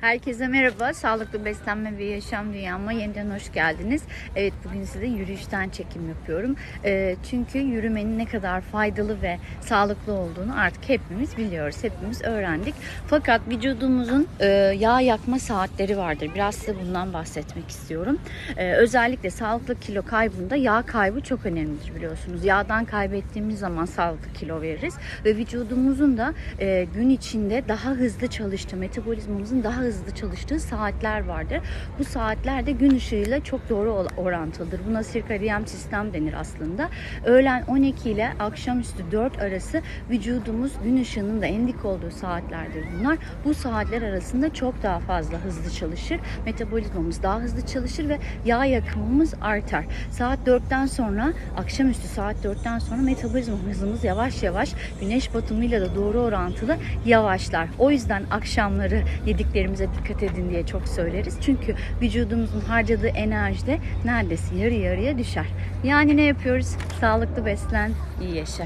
Herkese merhaba. Sağlıklı beslenme ve yaşam dünyama yeniden hoş geldiniz. Evet bugün size yürüyüşten çekim yapıyorum. Ee, çünkü yürümenin ne kadar faydalı ve sağlıklı olduğunu artık hepimiz biliyoruz. Hepimiz öğrendik. Fakat vücudumuzun e, yağ yakma saatleri vardır. Biraz size bundan bahsetmek istiyorum. Ee, özellikle sağlıklı kilo kaybında yağ kaybı çok önemlidir biliyorsunuz. Yağdan kaybettiğimiz zaman sağlıklı kilo veririz ve vücudumuzun da e, gün içinde daha hızlı çalıştığı, metabolizmamızın daha hızlı çalıştığı saatler vardır. Bu saatler de gün ışığıyla çok doğru orantılıdır. Buna sirkadiyen sistem denir aslında. Öğlen 12 ile akşamüstü 4 arası vücudumuz gün ışığının da endik olduğu saatlerdir bunlar. Bu saatler arasında çok daha fazla hızlı çalışır. Metabolizmamız daha hızlı çalışır ve yağ yakımımız artar. Saat 4'ten sonra akşamüstü saat 4'ten sonra metabolizma hızımız yavaş yavaş güneş batımıyla da doğru orantılı yavaşlar. O yüzden akşamları yediklerimize dikkat edin diye çok söyleriz. Çünkü vücudumuzun harcadığı enerji de neredeyse yarı yarıya düşer. Yani ne yapıyoruz? Sağlıklı beslen, iyi yaşa.